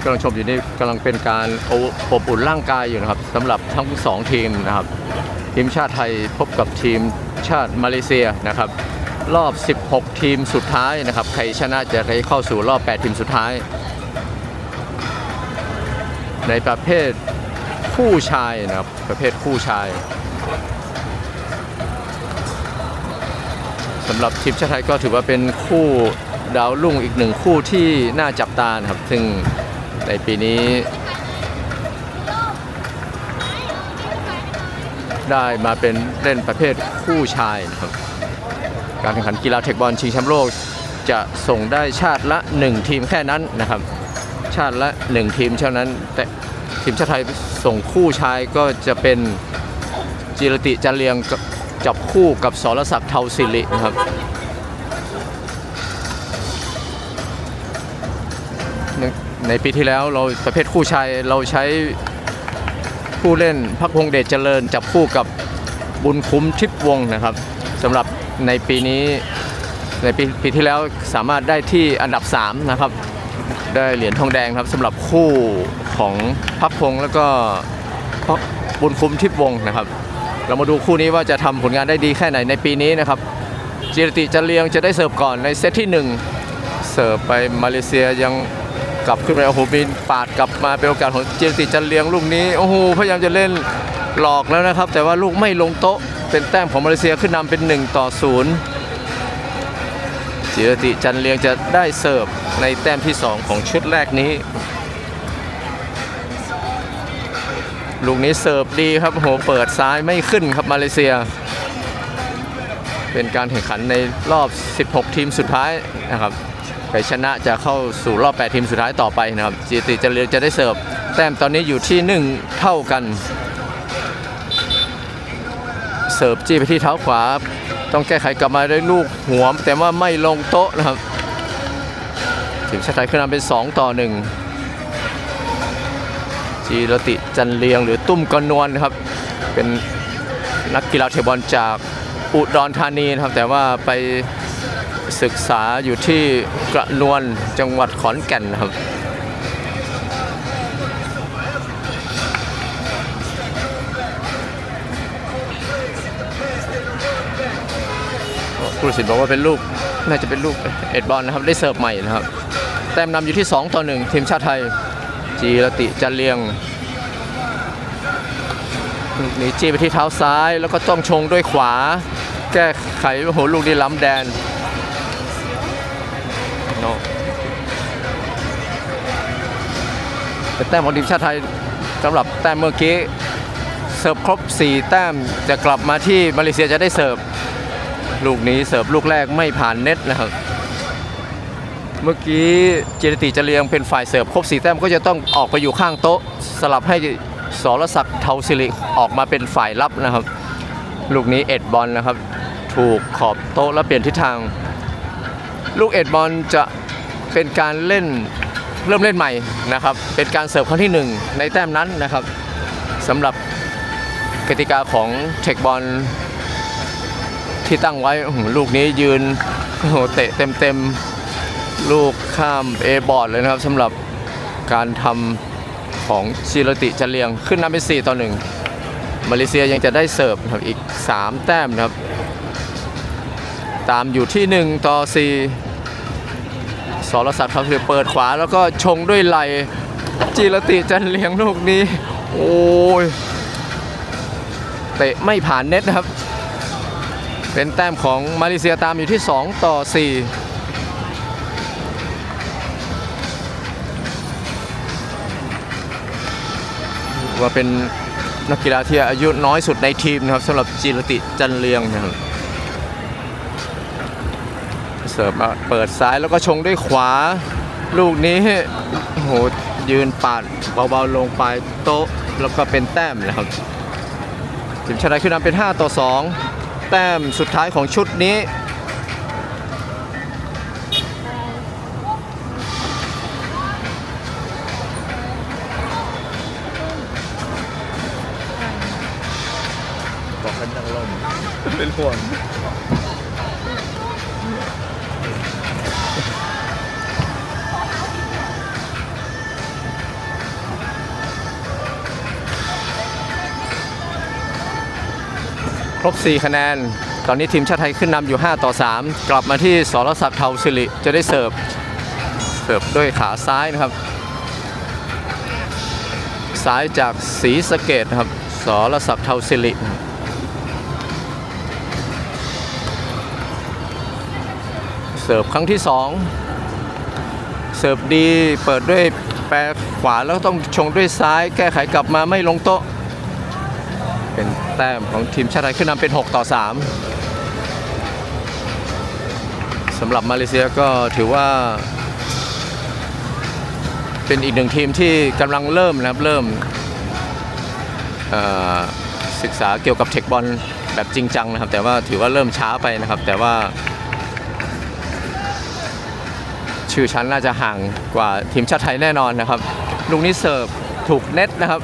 ที่กำลังชมอยู่นี่กำลังเป็นการอบอุ่นร่างกายอยู่นะครับสำหรับทั้งสองทีมนะครับ ทีมชาติไทยพบกับทีมชาติมาเลเซียนะครับ รอบ 16 ทีมสุดท้ายนะครับ ใครชนะจะได้เข้าสู่รอบ 8 ทีมสุดท้าย ในประเภทคู่ชายนะครับ ประเภทคู่ชายสำหรับทีมชาติไทยก็ถือว่าเป็นคู่ดาวรุ่งอีกหนึ่งคู่ที่น่าจับตานะครับ ซึ่ง ในปีนี้ได้มาเป็นเล่นประเภทคู่ชายนะครับการแข่งขันกีฬาเทคบอลชิงแชมป์โลกจะส่งได้ชาติละ 1 ทีมแค่นั้นนะครับ ชาติละ 1 ทีมเท่านั้น แต่ทีมชาติไทยส่งคู่ชายก็จะเป็นจิรติจันเลียงจับคู่กับสรศักดิ์เทาสิรินะครับ ในปีที่แล้วเราประเภทคู่ชายเราใช้ผู้เล่นพักพงเดชเจริญ จับคู่กับบุญคุ้มทิพวงนะครับสำหรับในปีนี้ในปีปีที่แล้วสามารถได้ที่อันดับ 3 นะครับ ได้เหรียญทองแดงครับสำหรับคู่ของพักพงแล้วก็พักบุญคุ้มทิพวงนะครับ เรามาดูคู่นี้ว่าจะทำผลงานได้ดีแค่ไหนในปีนี้นะครับจิรติจันเลียงจะได้เสิร์ฟก่อนในเซตที่ 1 เสิร์ฟไปมาเลเซียยัง กลับขึ้นไปโอ้โหมีปาดกลับมาเป็นโอกาสของเจิรติจันเลียงลูกนี้โอ้โหพยายามจะเล่นหลอกแล้วนะครับ แต่ว่าลูกไม่ลงโต๊ะเป็นแต้มของมาเลเซียขึ้นนำเป็น 1 ต่อ 0 จิรติจันเลียงจะได้เสิร์ฟในแต้มที่ 2 ของชุดแรกนี้ ลูกนี้เสิร์ฟดีครับโอ้โหเปิดซ้ายไม่ขึ้นครับมาเลเซีย เป็นการแข่งขันในรอบ 16 ทีมสุดท้ายนะครับ ใครชนะจะเข้าสู่รอบ 8 ทีมสุดท้ายต่อไปนะครับจิรติจันเลียงจะได้เสิร์ฟ แต้มตอนนี้อยู่ที่ 1 เท่ากัน เสิร์ฟจี้ไปที่เท้าขวา ต้องแก้ไขกลับมาด้วยลูกหัวมแต่ว่าไม่ลงโต๊ะนะครับทีมชาติไทยขึ้นนำเป็น 2 ต่อ 1 จีรติจันเลียงหรือตุ้มกนวลนครับ เป็นนักกีฬาเทบอลจากอุดรธานีนะครับแต่ว่าไป ศึกษาอยู่ที่กระนวนจังหวัดขอนแก่นนะครับผู้ตัดสินบอกว่าเป็นลูกน่าจะเป็นลูกเอ็ดบอลนะครับได้เสิร์ฟใหม่นะครับ แต้มนำอยู่ที่ 2 ต่อ 1 ทีมชาติไทย จีรติจันเลียงลูกนี้จี้ไปที่เท้าซ้าย แล้วก็ต้องชงด้วยขวา แก้ไขโอ้โหลูกนี้ล้ำแดนโน เป็นแต้มของทีมชาติไทยสำหรับแต้มเมื่อกี้เสิร์ฟครบ 4 แต้มจะกลับมาที่มาเลเซียจะได้เสิร์ฟลูกนี้เสิร์ฟลูกแรกไม่ผ่านเน็ตนะครับเมื่อกี้เจรติจะเลียงเป็นฝ่ายเสิร์ฟครบสีแต้มก็จะต้องออกไปอยู่ข้างโต๊ะ สลับให้สรศักดิ์เทาสิริออกมาเป็นฝ่ายรับนะครับ ลูกนี้เอ็ดบอลนะครับ ถูกขอบโต๊ะแล้วเปลี่ยนทิศทาง ลูกเอ็ดบอลจะเป็นการเล่น เริ่มเล่นใหม่นะครับ เป็นการเสิร์ฟครั้งที่หนึ่งในแต้มนั้นนะครับสำหรับกติกาของเทคบอลที่ตั้งไว้ลูกนี้ยืนโหเตะเต็มๆ ลูกข้ามเอบอร์ดเลยนะครับสำหรับการทำของชิรติจันเลียงขึ้นนำเป็น4ต่อ1มาเลเซียยังจะได้เสิร์ฟครับอีก 3 แต้มนะครับ ตามอยู่ที่ 1 ต่อ 4 สรศักดิ์ครับคือเปิดขวาแล้วก็ชงด้วยไหลจิรติจันเลียงลูกนี้ โอ้ยเตะไม่ผ่านเน็ตครับ เป็นแต้มของมาเลเซียตามอยู่ที่ 2 ต่อ 4ว่าเป็นนักกีฬาที่อายุน้อยสุดในทีมนะครับสำหรับจิรติจันเลียงนะครับ เสิร์ฟมาเปิดซ้ายแล้วก็ชงด้วยขวา ลูกนี้โหยืนปาดเบาๆลงไปโต๊ะแล้วก็เป็นแต้มนะครับทีมชาติไทยขึ้นนำเป็น 5 ต่อ 2 แต้มสุดท้ายของชุดนี้บอกกันดังลมเป็นห่วง ครบ 4 คะแนน ตอนนี้ทีมชาติไทยขึ้นนำอยู่ 5 ต่อ 3 กลับมาที่สรศักดิ์เทาสิริจะได้เสิร์ฟ เสิร์ฟด้วยขาซ้ายนะครับ ซ้ายจากศรีสะเกดนะครับสรศักดิ์เทาสิริเสิร์ฟครั้งที่ 2 เสิร์ฟดีเปิดด้วยแปรขวาแล้วต้องชงด้วยซ้าย แก้ไขกลับมาไม่ลงโต๊ะ เป็นแต้มของทีมชาติไทยขึ้นนำเป็น 6 ต่อ 3สำหรับมาเลเซียก็ถือว่า เป็นอีกหนึ่งทีมที่กำลังเริ่มนะครับ เริ่มศึกษาเกี่ยวกับเทคบอลแบบจริงจังนะครับ แต่ว่าถือว่าเริ่มช้าไปนะครับ แต่ว่า ชื่อชั้นน่าจะห่างกว่าทีมชาติไทยแน่นอนนะครับ ลูกนี้เสิร์ฟถูกเน็ตนะครับ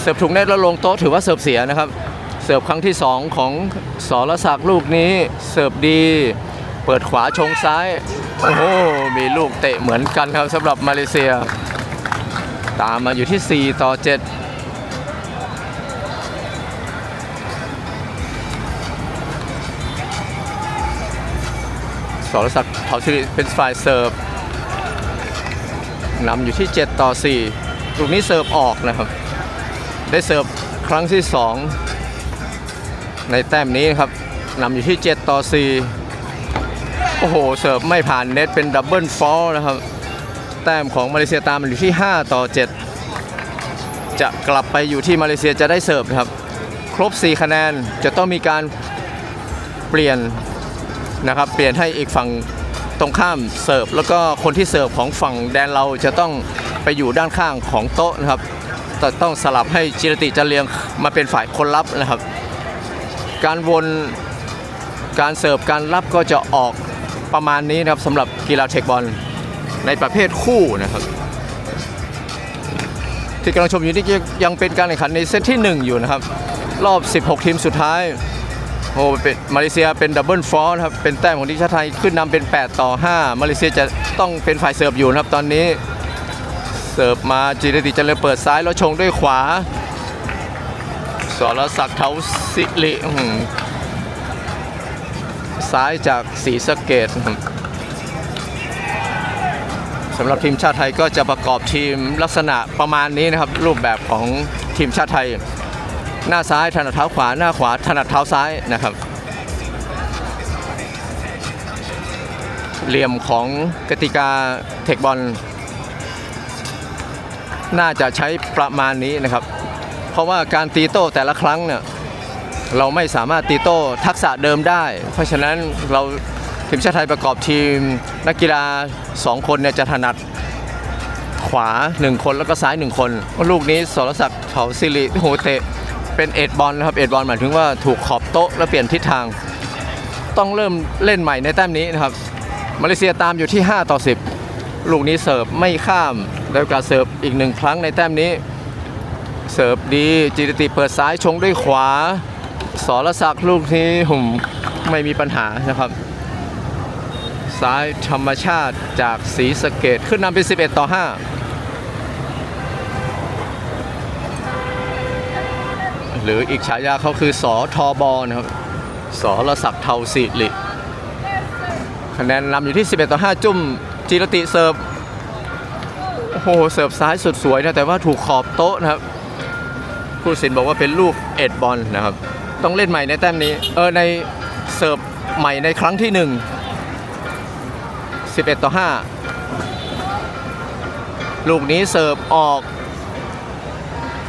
เสิร์ฟถูกเน็ตแล้วลงโต๊ะถือว่าเสิร์ฟเสียนะครับ เสิร์ฟครั้งที่ 2 ของสรศักดิ์ลูกนี้เสิร์ฟดี เปิดขวาชงซ้าย โอ้โห มีลูกเตะเหมือนกันครับสำหรับมาเลเซีย ตามมาอยู่ที่ 4 ต่อ 7สรศักดิ์เผาสิริเป็นฝ่ายเสิร์ฟนำอยู่ที่ 7 ต่อ 4 ลูกนี้เสิร์ฟออกนะครับ ได้เสิร์ฟครั้งที่ 2 ในแต้มนี้ครับนำอยู่ที่ 7 ต่อ 4 โอ้โห เสิร์ฟไม่ผ่านเน็ตเป็นดับเบิลฟอลนะครับ แต้มของมาเลเซียตามอยู่ที่ 5 ต่อ 7 จะกลับไปอยู่ที่มาเลเซียจะได้เสิร์ฟครับ ครบ 4 คะแนนจะต้องมีการเปลี่ยนนะครับ เปลี่ยนให้อีกฝั่งตรงข้ามเสิร์ฟ แล้วก็คนที่เสิร์ฟของฝั่งแดนเราจะต้องไปอยู่ด้านข้างของโต๊ะนะครับ ต่ต้องสลับให้จิรติจันเลียงมาเป็นฝ่ายคนรับนะครับ การวนการเสิร์ฟการรับก็จะออกประมาณนี้นะครับสำหรับกีฬาเทคบอลในประเภทคู่นะครับ ที่กำลังชมอยู่นี่ยังเป็นการแข่งขันในเซตที่ 1 อยู่นะครับ รอบ 16 ทีมสุดท้ายโอ้เป็นมาเลเซียเป็นดับเบิลฟอร์นะครับเป็นแต้มของทีมชาติไทยขึ้นนำเป็น 8 ต่อ 5 มาเลเซียจะต้องเป็นฝ่ายเสิร์ฟอยู่นะครับตอนนี้ เสิร์ฟมาจิรติเจริญเปิดซ้ายแล้วชงด้วยขวา สรศักดิ์เทาสิริซ้ายจากศรีสะเกดสำหรับทีมชาติไทยก็จะประกอบทีมลักษณะประมาณนี้นะครับ รูปแบบของทีมชาติไทย หน้าซ้ายถนัดเท้าขวาหน้าขวาถนัดเท้าซ้ายนะครับ เหลี่ยมของกติกาเทคบอล น่าจะใช้ประมาณนี้นะครับ เพราะว่าการตีโต้แต่ละครั้งเนี่ยเราไม่สามารถตีโต้ทักษะเดิมได้ เพราะฉะนั้นเราทีมชาติไทยประกอบทีม นักกีฬา 2 คนเนี่ยจะถนัดขวา 1 คนแล้วก็ซ้าย 1 คน ลูกนี้สรศักดิ์เถาสิริโหเตะเป็นเอ็ดบอลนะครับเอ็ดบอลหมายถึงว่าถูกขอบโต๊ะแล้วเปลี่ยนทิศทาง ต้องเริ่มเล่นใหม่ในแต้มนี้นะครับ มาเลเซียตามอยู่ที่ 5 ต่อ 10 ลูกนี้เสิร์ฟไม่ข้าม แล้วการเสิร์ฟอีกหนึ่งครั้งในแต้มนี้ เสิร์ฟดีจิรติเปิดซ้ายชงด้วยขวาสรศักดิ์ลูกนี้หุ่มไม่มีปัญหานะครับ ซ้ายธรรมชาติจากศรีสเกดขึ้นนำเป็น 11 ต่อ 5 หรืออีกฉายาเขาคือสอทอบอนะครับสรศักดิ์เทาสิริคะแนนนำอยู่ที่ 11 ต่อ 5 จุ่มจิรติเสิร์ฟ โอ้โหเสิร์ฟซ้ายสุดสวยนะแต่ว่าถูกขอบโต๊ะนะครับผู้สินบอกว่าเป็นลูกเอ็ดบอลนะครับ ต้องเล่นใหม่ในแต้มนี้ เออในเสิร์ฟใหม่ในครั้งที่ 1 11 ต่อ 5 ลูกนี้เสิร์ฟออก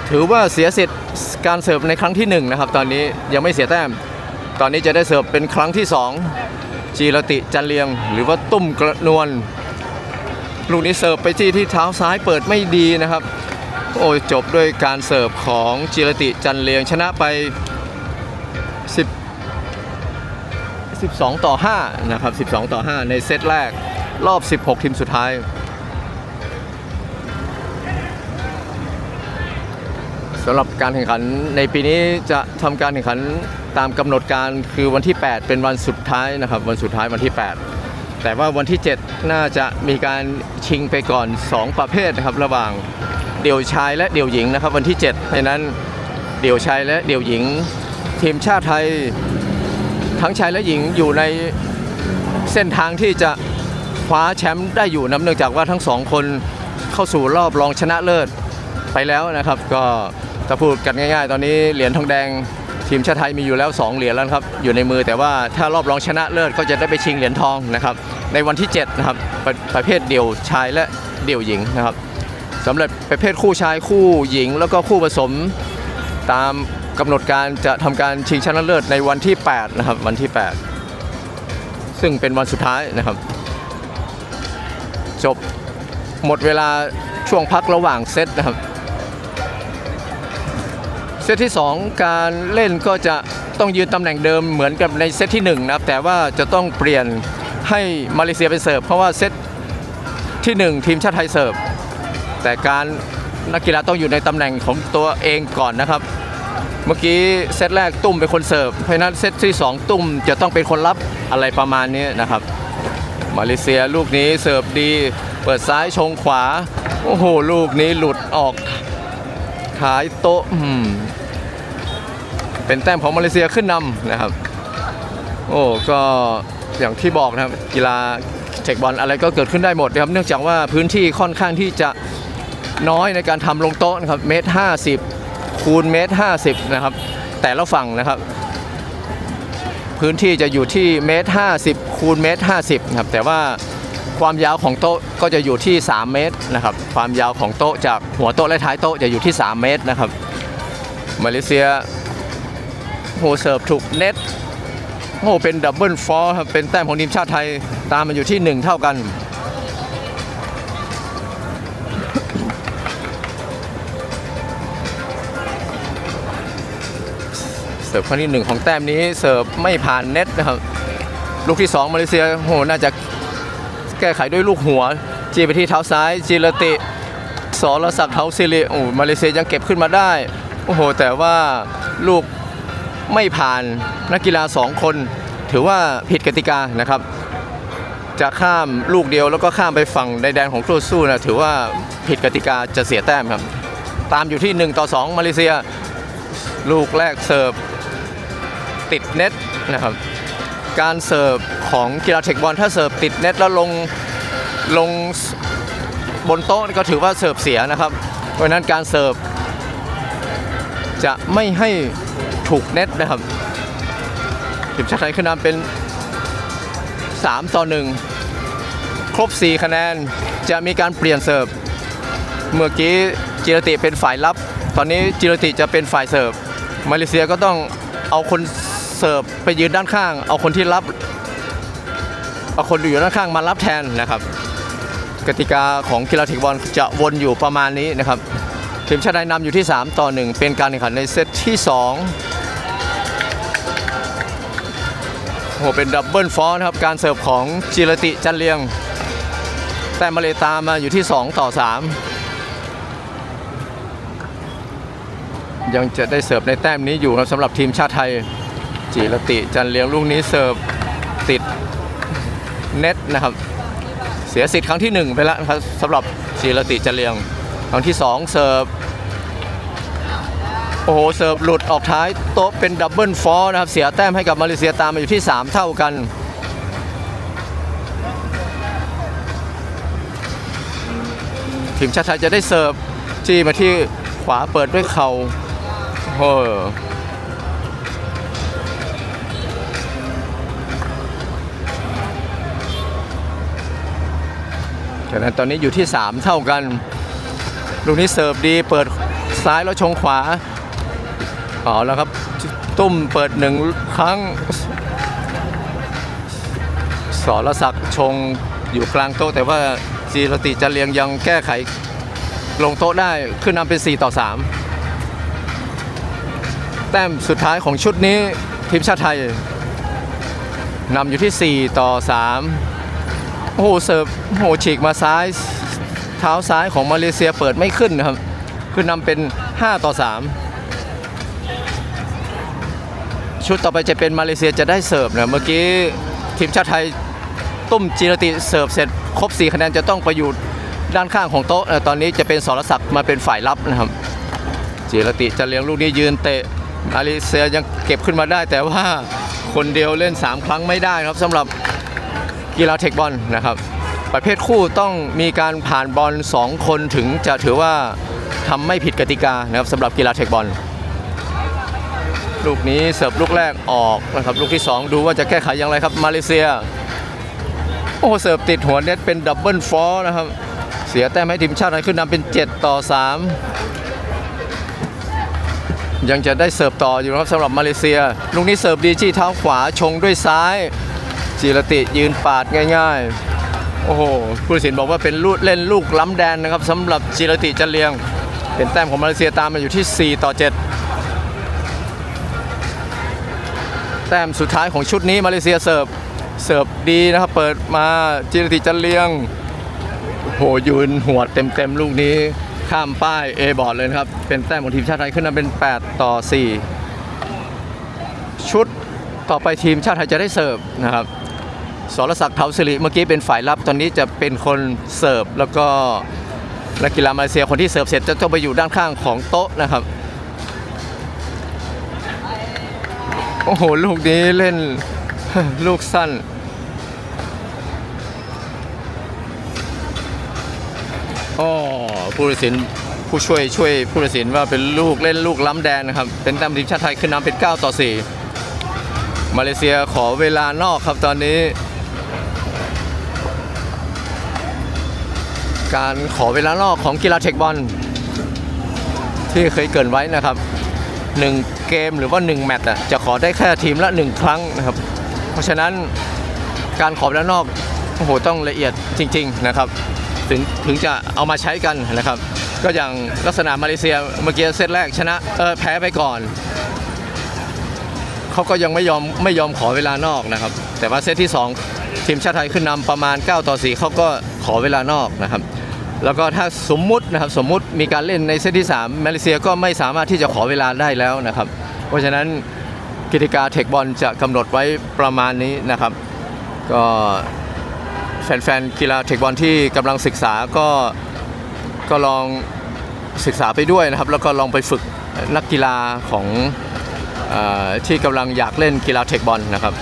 ถือว่าเสียสิทธิ์การเสิร์ฟในครั้งที่ 1 นะครับ ตอนนี้ยังไม่เสียแต้ม ตอนนี้จะได้เสิร์ฟเป็นครั้งที่ 2 จีรติจันเลียง หรือว่าตุ้มกระนวล ลูกนี้เสิร์ฟไปที่ที่เท้าซ้ายเปิดไม่ดีนะครับ โอ้จบด้วยการเสิร์ฟของจิรติจันเลียงชนะไป 10 12 ต่อ 5 นะครับ 12 ต่อ 5 ในเซตแรกรอบ 16 ทีมสุดท้ายสำหรับการแข่งขันในปีนี้จะทำการแข่งขันตามกำหนดการคือวันที่ 8 เป็นวันสุดท้ายนะครับ วันสุดท้ายวันที่ 8 แต่ว่าวันที่ 7 น่าจะมีการชิงไปก่อน 2 ประเภทนะครับ ระหว่างเดี่ยวชายและเดี่ยวหญิงนะครับ วันที่7เพราะนั้นเดี่ยวชายและเดี่ยวหญิง ทีมชาติไทยทั้งชายและหญิงอยู่ในเส้นทางที่จะคว้าแชมป์ได้อยู่นะเนื่องจากว่าทั้งสองคนเข้าสู่รอบรองชนะเลิศไปแล้วนะครับ ก็ถ้าพูดกันง่าย ๆ ตอนนี้เหรียญทองแดง ทีมชาติไทยมีอยู่แล้ว 2 เหรียญแล้วครับอยู่ในมือแต่ว่าถ้ารอบรองชนะเลิศก็จะได้ไปชิงเหรียญทองนะครับในวันที่7นะครับประประเภทเดี่ยวชายและเดี่ยวหญิงนะครับสำหรับประเภทคู่ชายคู่หญิง แล้วก็คู่ผสมตามกำหนดการจะทำการชิงชนะเลิศในวันที่8นะครับวันที่ 8 ซึ่งเป็นวันสุดท้ายนะครับ จบหมดเวลาช่วงพักระหว่างเซตนะครับ ซตที่ 2 การเล่นก็จะต้องยืนตำแหน่งเดิมเหมือนกับในเซตที่1นะครับแต่ว่าจะต้องเปลี่ยนให้มาเลเซียไปเสิร์ฟเพราะว่าเซตที่ 1 ทีมชาติไทยเสิร์ฟแต่การนักกีฬาต้องอยู่ในตำแหน่งของตัวเองก่อนนะครับ เมื่อกี้เซตแรกตุ้มเป็นคนเสิร์ฟเพราะนั้นเซตที่ 2 ตุ้มจะต้องเป็นคนรับอะไรประมาณนี้นะครับ มาเลเซียลูกนี้เสิร์ฟดี เปิดซ้ายชงขวา โอ้โห ลูกนี้หลุดออกขายโต๊ะ เป็นแต้มของมาเลเซียขึ้นนำนะครับ โอ้ก็อย่างที่บอกนะครับกีฬาเทคบอลอะไรก็เกิดขึ้นได้หมดนะครับ เนื่องจากว่าพื้นที่ค่อนข้างที่จะน้อยในการทำลงโต๊ะนะครับเมตรห้าสิบคูณเมตรห้าสิบนะครับ แต่ละฝั่งนะครับ พื้นที่จะอยู่ที่เมตรห้าสิบคูณเมตรห้าสิบนะครับแต่ว่าความยาวของโต๊ะก็จะอยู่ที่ 3 เมตรนะครับ ความยาวของโต๊ะจากหัวโต๊ะและท้ายโต๊ะจะอยู่ที่ 3 เมตรนะครับ มาเลเซีย โหเสิร์ฟถูกเน็ตโอ้เป็นดับเบิลฟอร์ครับเป็นแต้มของทีมชาติไทยตามมาอยู่ที่ 1 เท่ากันเสิร์ฟครั้งที่หนึ่งของแต้มนี้เสิร์ฟไม่ผ่านเน็ตนะครับลูกที่ 2 มาเลเซียโหน่าจะแก้ไขด้วยลูกหัว จีไปที่เท้าซ้ายจีรติสรศักดิ์เท้าซิริโอ้มาเลเซียยังเก็บขึ้นมาได้โอ้โหแต่ว่าลูก ไม่ผ่านนักกีฬา 2 คน ถือว่าผิดกติกานะครับ จะข้ามลูกเดียวแล้วก็ข้ามไปฝั่งในแดนของคู่สู้นะถือว่าผิดกติกาจะเสียแต้มครับ ตามอยู่ที่ 1 ต่อ 2 มาเลเซีย ลูกแรกเสิร์ฟติดเน็ตนะครับการเสิร์ฟของกีฬาเทคบอลถ้าเสิร์ฟติดเน็ตแล้วลงลงบนโต๊ะก็ถือว่าเสิร์ฟเสียนะครับ เพราะฉะนั้นการเสิร์ฟจะไม่ให้ ถูกเน็ตนะครับทีมชาติไทยขึ้นนำเป็น 3 ต่อ 1 ครบ 4 คะแนนจะมีการเปลี่ยนเสิร์ฟ เมื่อกี้จิรติเป็นฝ่ายรับ ตอนนี้จิรติจะเป็นฝ่ายเสิร์ฟ มาเลเซียก็ต้องเอาคนเสิร์ฟไปยืนด้านข้าง เอาคนที่รับ เอาคนอยู่ด้านข้างมารับแทนนะครับ กติกาของกีฬาเทคบอลจะวนอยู่ประมาณนี้นะครับทีมชาติไทยนำอยู่ที่ 3 ต่อ 1 เป็นการแข่งขันในเซตที่ 2 โหเป็นดับเบิลฟอร์นครับ การเสิร์ฟของจิรติจันเลียง แต่มาเลตามมาอยู่ที่ 2 ต่อ 3 ยังจะได้เสิร์ฟในแต้มนี้อยู่ครับสำหรับทีมชาติไทย จิรติจันเลียงลูกนี้เสิร์ฟติดเน็ตนะครับ เสียสิทธิ์ครั้งที่ 1 ไปแล้วครับสำหรับจิรติจันเลียง ครั้งที่ 2 เสิร์ฟ โอ้โห เสิร์ฟหลุดออกท้ายโต๊ะเป็นดับเบิลฟอร์นะครับ เสียแต้มให้กับมาเลเซียตามมาอยู่ที่ 3 เท่ากัน ทีมชาติไทยจะได้เสิร์ฟ จี้มาที่ขวาเปิดด้วยเข่าโอ้โหฉะนั้นตอนนี้อยู่ที่ 3 เท่ากัน ลูกนี้เสิร์ฟดีเปิดซ้ายแล้วชงขวา เอาแล้วครับ ตุ้มเปิดหนึ่งครั้งสรศักดิ์ชงอยู่กลางโต๊ะ แต่ว่าจีรติจันเลียงยังแก้ไข ลงโต๊ะได้ขึ้นนำเป็น 4 ต่อ 3 แต้มสุดท้ายของชุดนี้ทีมชาติไทยนำอยู่ที่ 4 ต่อ 3 โอ้โหเสิร์ฟโอ้โหฉีกมาซ้าย เท้าซ้ายของมาเลเซียเปิดไม่ขึ้นนะครับคือนำเป็น 5 ต่อ 3 ชุดต่อไปจะเป็นมาเลเซียจะได้เสิร์ฟนะเมื่อกี้ทีมชาติไทยตุ้มจีรติเสิร์ฟเสร็จครบ4คะแนนจะต้องไปอยู่ด้านข้างของโต๊ะตอนนี้จะเป็นสรศักดิ์มาเป็นฝ่ายรับนะครับจีรติจะเลี้ยงลูกนี้ยืนเตะมาเลเซียยังเก็บขึ้นมาได้ แต่ว่าคนเดียวเล่น 3 ครั้งไม่ได้ครับสำหรับกีฬาเทคบอลนะครับ ประเภทคู่ต้องมีการผ่านบอล2คนถึงจะถือว่าทำไม่ผิดกติกานะครับสำหรับกีฬาเทคบอล ลูกนี้เสิร์ฟลูกแรกออกนะครับลูกที่ 2 ดูว่าจะแก้ไขอย่างไรครับมาเลเซีย โอ้เสิร์ฟติดหัวเน็ตเป็นดับเบิลฟอร์นะครับ เสียแต้มให้ทีมชาติไทยขึ้นนำเป็น 7 ต่อ 3 ยังจะได้เสิร์ฟต่ออยู่ครับสำหรับมาเลเซีย ลูกนี้เสิร์ฟดีจี้เท้าขวาชงด้วยซ้าย จิรติยืนปาดง่าย ๆ โอ้โหผู้ตัดสินบอกว่าเป็นลูกเล่นลูกล้ำแดนนะครับสำหรับจิรติจันเลียง เป็นแต้มของมาเลเซียตามมาอยู่ที่ 4 ต่อ 7 แต้มสุดท้ายของชุดนี้มาเลเซียเสิร์ฟเสิร์ฟดีนะครับ เปิดมาจิรติจันเลียงโหยืนหัวเต็มๆลูกนี้ข้ามป้าย A บอร์ดเลยนะครับ เป็นแต้มของทีมชาติไทยขึ้นนำเป็น 8 ต่อ 4 ชุดต่อไปทีมชาติไทยจะได้เสิร์ฟนะครับสรศักดิ์เทาสิริเมื่อกี้เป็นฝ่ายรับตอนนี้จะเป็นคนเสิร์ฟแล้วก็นักกีฬามาเลเซียคนที่เสิร์ฟเสร็จจะต้องไปอยู่ด้านข้างของโต๊ะนะครับ โอ้โห ลูกนี้เล่น ลูกสั้นอ๋อผู้ตัดสินผู้ช่วยช่วยผู้ตัดสินว่าเป็นลูกเล่นลูกล้ำแดนนะครับ เป็นแต้มทีมชาติไทยขึ้นนำเป็น 9 ต่อ 4 มาเลเซียขอเวลานอกครับตอนนี้ การขอเวลานอกของกีฬาเทคบอลที่เคยเกินไว้นะครับ 1 เกมหรือว่า 1 แมตช์อะจะขอได้แค่ทีมละ 1 ครั้งนะครับ เพราะฉะนั้นการขอเวลานอกโอ้โหต้องละเอียดจริง ๆนะครับ ถึงถึงจะเอามาใช้กันนะครับ ก็อย่างลักษณะมาเลเซียเมื่อกี้เซตแรกชนะเออแพ้ไปก่อนเขาก็ยังไม่ยอมไม่ยอมขอเวลานอกนะครับ แต่ว่าเซตที่ 2 ทีมชาติไทยขึ้นนำประมาณ 9 ต่อ 4เขาก็ขอเวลานอกนะครับ แล้วก็ถ้าสมมุตินะครับสมมุติมีการเล่นในเซตที่ 3 มาเลเซียก็ไม่สามารถที่จะขอเวลาได้แล้วนะครับ เพราะฉะนั้นกติกาเทคบอลจะกำหนดไว้ประมาณนี้นะครับ ก็แฟนๆกีฬาเทคบอลที่กำลังศึกษาก็ก็ลองศึกษาไปด้วยนะครับ แล้วก็ลองไปฝึกนักกีฬาของออที่กำลังอยากเล่นกีฬาเทคบอลนะครับ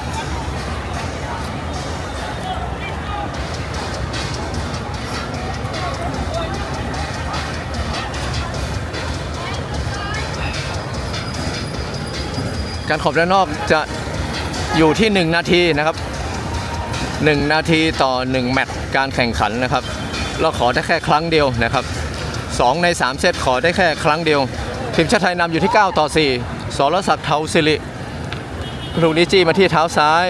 การขอบด้านนอกจะอยู่ที่ 1 นาทีนะครับ 1 นาทีต่อ 1 แมตช์การแข่งขันนะครับ เราขอได้แค่ครั้งเดียวนะครับ 2 ใน 3 เซตขอได้แค่ครั้งเดียว ทีมชาติไทยนำอยู่ที่ 9 ต่อ 4สรศักดิ์เทาสิริลูกนี้จี้มาที่เท้าซ้าย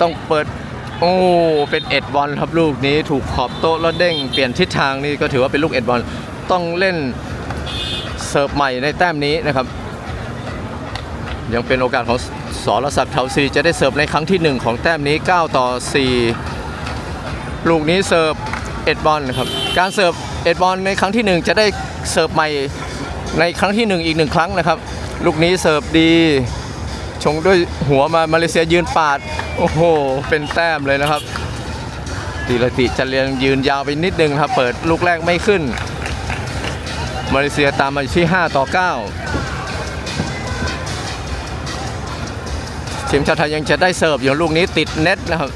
ต้องเปิด โอ้ เป็นเอ็ดบอลครับลูกนี้ถูกขอบโต๊ะแล้วเด้งเปลี่ยนทิศทางนี่ก็ถือว่าเป็นลูกเอ็ดบอลต้องเล่นเสิร์ฟใหม่ในแต้มนี้นะครับ ยังเป็นโอกาสของสรศักดิ์เทาซีจะได้เสิร์ฟในครั้งที่ 1 ของแต้มนี้ 9 ต่อ 4 ลูกนี้เสิร์ฟเอ็ดบอลนะครับการเสิร์ฟเอ็ดบอลในครั้งที่ 1 จะได้เสิร์ฟใหม่ในครั้งที่ 1 อีกหนึ่งครั้งนะครับ ลูกนี้เสิร์ฟดี ชงด้วยหัวมามาเลเซียยืนปาด โอ้โห เป็นแต้มเลยนะครับตีรติจะเรียนยืนยาวไปนิดนึงครับ เปิดลูกแรกไม่ขึ้น มาเลเซียตามมาที่ 5 ต่อ 9 ทีมชาติไทยยังจะได้เสิร์ฟอยู่ลูกนี้ติดเน็ตนะครับ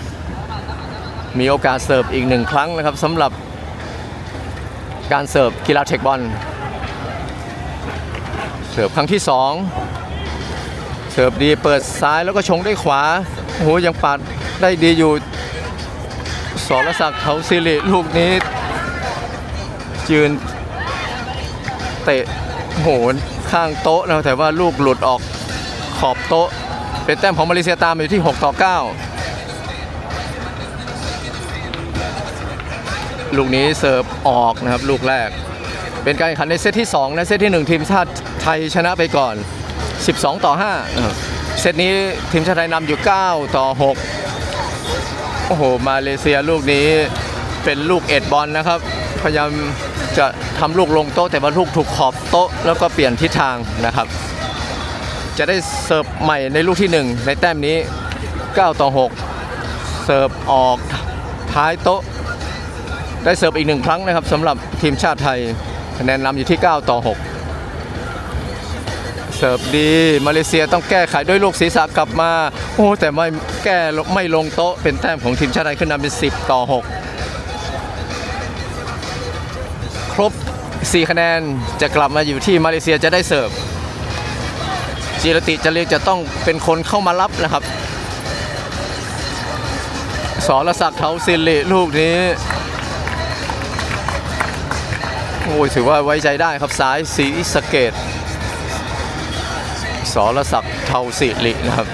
มีโอกาสเสิร์ฟอีกหนึ่งครั้งนะครับสำหรับการเสิร์ฟกีฬาเทคบอลเสิร์ฟครั้งที่ 2 เสิร์ฟดีเปิดซ้ายแล้วก็ชงด้วยขวาโหยังปัดได้ดีอยู่สรศักดิ์เขาสิริลูกนี้ ยืนเตะโอ้โหข้างโต๊ะนะแต่ว่าลูกหลุดออกขอบโต๊ะ เป็นแต้มของมาเลเซียตามอยู่ที่ 6 ต่อ 9 ลูกนี้เสิร์ฟออกนะครับลูกแรก เป็นการแข่งขันในเซตที่2และเซตที่ 1 ทีมชาติไทยชนะไปก่อน 12 ต่อ 5 เซตนี้ทีมชาติไทยนำอยู่ 9 ต่อ 6 โอ้โห มาเลเซียลูกนี้เป็นลูกเอ็ดบอลนะครับ พยายามจะทำลูกลงโต๊ะแต่ว่าลูกถูกขอบโต๊ะแล้วก็เปลี่ยนทิศทางนะครับ จะได้เสิร์ฟใหม่ในลูกที่ 1 ในแต้มนี้ 9 ต่อ 6 เสิร์ฟออกท้ายโต๊ะ ได้เสิร์ฟอีกหนึ่งครั้งนะครับสำหรับทีมชาติไทยคะแนนนำอยู่ที่ 9 ต่อ 6 เสิร์ฟดี มาเลเซียต้องแก้ไขด้วยลูกศีรษะกลับมา โอ้แต่ไม่แก้ไม่ลงโต๊ะเป็นแต้มของทีมชาติไทยขึ้นนำเป็น 10 ต่อ 6 ครบ 4 คะแนนจะกลับมาอยู่ที่มาเลเซียจะได้เสิร์ฟ จีรติจะเรียกจะต้องเป็นคนเข้ามารับนะครับสรศักดิ์เทาสิริลูกนี้โอ้ยถือว่าไว้ใจได้ครับซ้ายสีสเกตสรศักดิ์เทาสิรินะครับ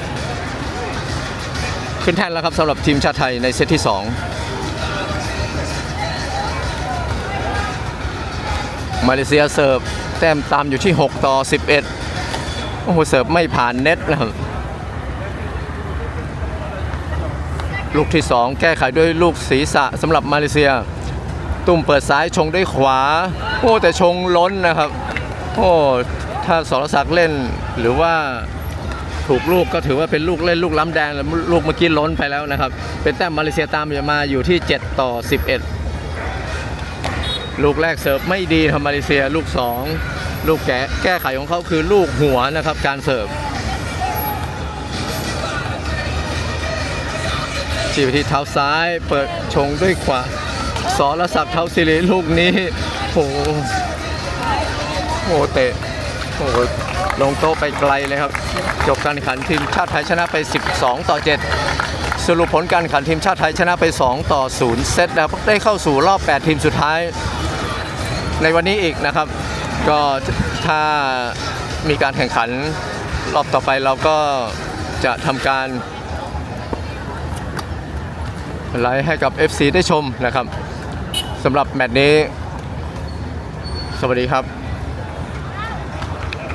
ขึ้นแท่นแล้วครับสำหรับทีมชาติไทยในเซตที่ 2 มาเลเซียเสิร์ฟแต้มตามอยู่ที่ 6 ต่อ 11 โอ้โห เสิร์ฟไม่ผ่านเน็ตนะครับลูกที่ 2 แก้ไขด้วยลูกศีรษะสำหรับมาเลเซีย ตุ้มเปิดซ้ายชงด้วยขวา โอ้แต่ชงล้นนะครับ โอ้ถ้าสรศักดิ์เล่นหรือว่าถูกลูกก็ถือว่าเป็นลูกเล่นลูกล้ำแดงแล้วลูกเมื่อกี้ล้นไปแล้วนะครับ เป็นแต้มมาเลเซียตามมาอยู่ที่ 7 ต่อ 11 ลูกแรกเสิร์ฟไม่ดีทำมาเลเซียลูก 2 ลูกแก้แก้ไขของเขาคือลูกหัวนะครับ การเสิร์ฟจีบที่เท้าซ้ายเปิดชงด้วยขวาสรศักดิ์เท้าสิริลูกนี้โหโหเตะโหลงโต๊ะไปไกลเลยครับ จบการแข่งขันทีมชาติไทยชนะไป 12 ต่อ 7 สรุปผลการแข่งขันทีมชาติไทยชนะไป 2 ต่อ 0 เซตนะครับได้เข้าสู่รอบ 8 ทีมสุดท้ายในวันนี้อีกนะครับ ก็ถ้ามีการแข่งขันรอบต่อไปเราก็จะทำการไลฟ์ให้กับ FC ได้ชมนะครับสำหรับแมตช์นี้ สวัสดีครับ